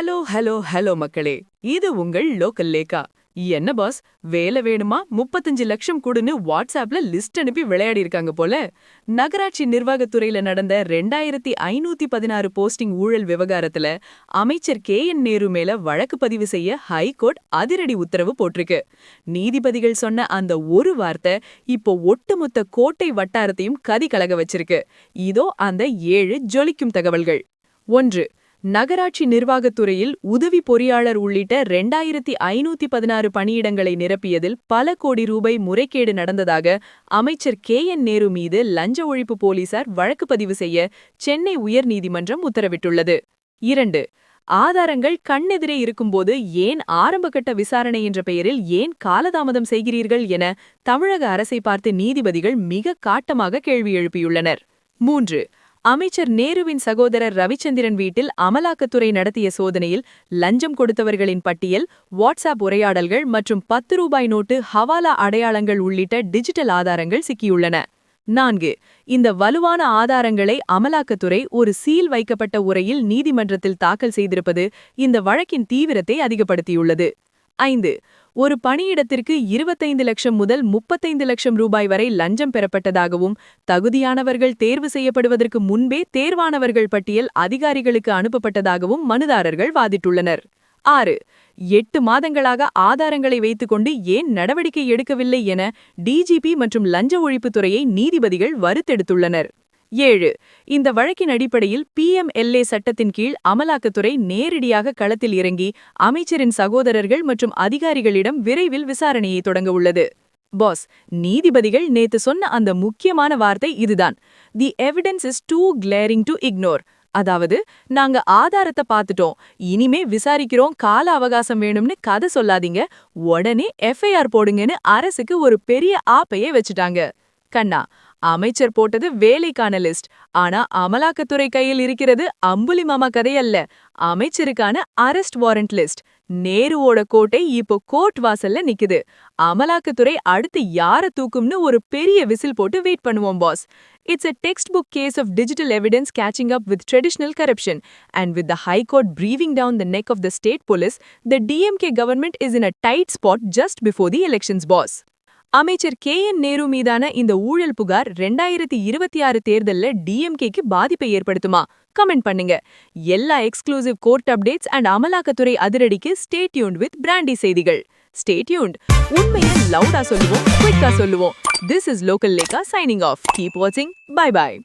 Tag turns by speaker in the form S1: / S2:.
S1: Hello hello hello மக்களே. இது உங்கள் லோக்கல் லேக்கா என்ன பாஸ்? வேலை வேணுமா? முப்பத்தஞ்சு லட்சம் கூடுன்னு வாட்ஸ்அப்ல லிஸ்ட் அனுப்பி விளையாடி இருக்காங்க போல. நகராட்சி நிர்வாகத்துறையில நடந்த ரெண்டாயிரத்தி ஐநூத்தி பதினாறு போஸ்டிங் ஊழல் விவகாரத்துல அமைச்சர் கே. என். நேரு மேல வழக்கு பதிவு செய்ய ஹைகோர்ட் அதிரடி உத்தரவு போட்டிருக்கு. நீதிபதிகள் சொன்ன அந்த ஒரு வார்த்தை இப்போ ஒட்டுமொத்த கோட்டை வட்டாரத்தையும் கதி கலக வச்சிருக்கு. இதோ அந்த ஏழு ஜொலிக்கும் தகவல்கள். ஒன்று நகராட்சி நிர்வாகத்துறையில் உதவி பொறியாளர் உள்ளிட்ட ரெண்டாயிரத்தி ஐநூத்தி பதினாறு பணியிடங்களை நிரப்பியதில் பல கோடி ரூபாய் முறைகேடு நடந்ததாக அமைச்சர் கே என் நேரு மீது லஞ்ச ஒழிப்பு போலீசார் வழக்கு பதிவு செய்ய சென்னை உயர்நீதிமன்றம் உத்தரவிட்டுள்ளது. இரண்டு ஆதாரங்கள் கண்ணெதிரே இருக்கும்போது ஏன் ஆரம்பகட்ட விசாரணை என்ற பெயரில் ஏன் காலதாமதம் செய்கிறீர்கள் என தமிழக அரசை பார்த்து நீதிபதிகள் மிக காட்டமாக கேள்வி எழுப்பியுள்ளனர். மூன்று அமைச்சர் நேருவின் சகோதரர் ரவிச்சந்திரன் வீட்டில் அமலாக்கத்துறை நடத்திய சோதனையில் லஞ்சம் கொடுத்தவர்களின் பட்டியல் வாட்ஸ்அப் உரையாடல்கள் மற்றும் பத்து ரூபாய் நோட்டு ஹவாலா அடையாளங்கள் உள்ளிட்ட டிஜிட்டல் ஆதாரங்கள் சிக்கியுள்ளன. நான்கு இந்த வலுவான ஆதாரங்களை அமலாக்கத்துறை ஒரு சீல் வைக்கப்பட்ட உரையில் நீதிமன்றத்தில் தாக்கல் செய்திருப்பது இந்த வழக்கின் தீவிரத்தை அதிகப்படுத்தியுள்ளது. ஐந்து. ஒரு பணியிடத்திற்கு இருபத்தைந்து லட்சம் முதல் முப்பத்தைந்து லட்சம் ரூபாய் வரை லஞ்சம் பெறப்பட்டதாகவும் தகுதியானவர்கள் தேர்வு செய்யப்படுவதற்கு முன்பே தேர்வானவர்கள் பட்டியல் அதிகாரிகளுக்கு அனுப்பப்பட்டதாகவும் மனுதாரர்கள் வாதிட்டுள்ளனர். ஆறு. எட்டு மாதங்களாக ஆதாரங்களை வைத்துக்கொண்டு ஏன் நடவடிக்கை எடுக்கவில்லை என டிஜிபி மற்றும் லஞ்ச ஒழிப்புத்துறையை நீதிபதிகள் வருத்தெடுத்துள்ளனர். ஏழு. இந்த வழக்கின் அடிப்படையில் பிஎம்எல்ஏ சட்டத்தின் கீழ் அமலாக்கத்துறை நேரடியாக களத்தில் இறங்கி அமைச்சரின் சகோதரர்கள் மற்றும் அதிகாரிகளிடம் விரைவில் விசாரணையை தொடங்க உள்ளது. பாஸ் நீதிபதிகள் நேத்து சொன்ன அந்த முக்கியமான வார்த்தை இதுதான். The evidence is too glaring to ignore அதாவது நாங்க ஆதாரத்தை பார்த்துட்டோம். இனிமே விசாரிக்கிறோம். கால அவகாசம் வேணும்னு கதை சொல்லாதீங்க. உடனே எஃப்ஐஆர் போடுங்கன்னு அரசுக்கு ஒரு பெரிய ஆப்பையே வச்சுட்டாங்க. கண்ணா அமைச்சர் போட்டது வேலைக்கான லிஸ்ட் ஆனா அமலாக்கத்துறை கையில் இருக்கிறது அம்புலி மாமா கதையல்ல அமைச்சருக்கான அரெஸ்ட் வாரண்ட் லிஸ்ட் நேருவோட கோட்டை இப்போ கோர்ட் வாசல்ல நிக்குது அமலாக்கத்துறை அடுத்து யார தூக்கும்னு ஒரு பெரிய விசில் போட்டு வெயிட் பண்ணுவோம் boss it's a textbook case of digital evidence catching up with traditional corruption and with the High Court breathing down the neck of the state police the DMK government is in a tight spot just before the elections boss அமைச்சர் K N Nehru மீதான இந்த ஊழல் புகார் ரெண்டாயிரத்தி இருபத்தி ஆறு தேர்தல்ல டிஎம்கேக்கு பாதிப்பை ஏற்படுத்துமா? கமெண்ட் பண்ணுங்க. எல்லா எக்ஸ்க்ளூசிவ் கோர்ட் அப்டேட்ஸ் அண்ட் அமலாக்கத்துறை அதிரடிக்கு ஸ்டேட்யூன் வித் பிராண்டி செய்திகள். ஸ்டேட்யூன் உண்மையை லவுடா சொல்லுவோம் குயிக்கா சொல்லுவோம். திஸ் இஸ் லோக்கல் லேக்கா சைனிங் ஆஃப் கீப் வாட்சிங் பை பாய்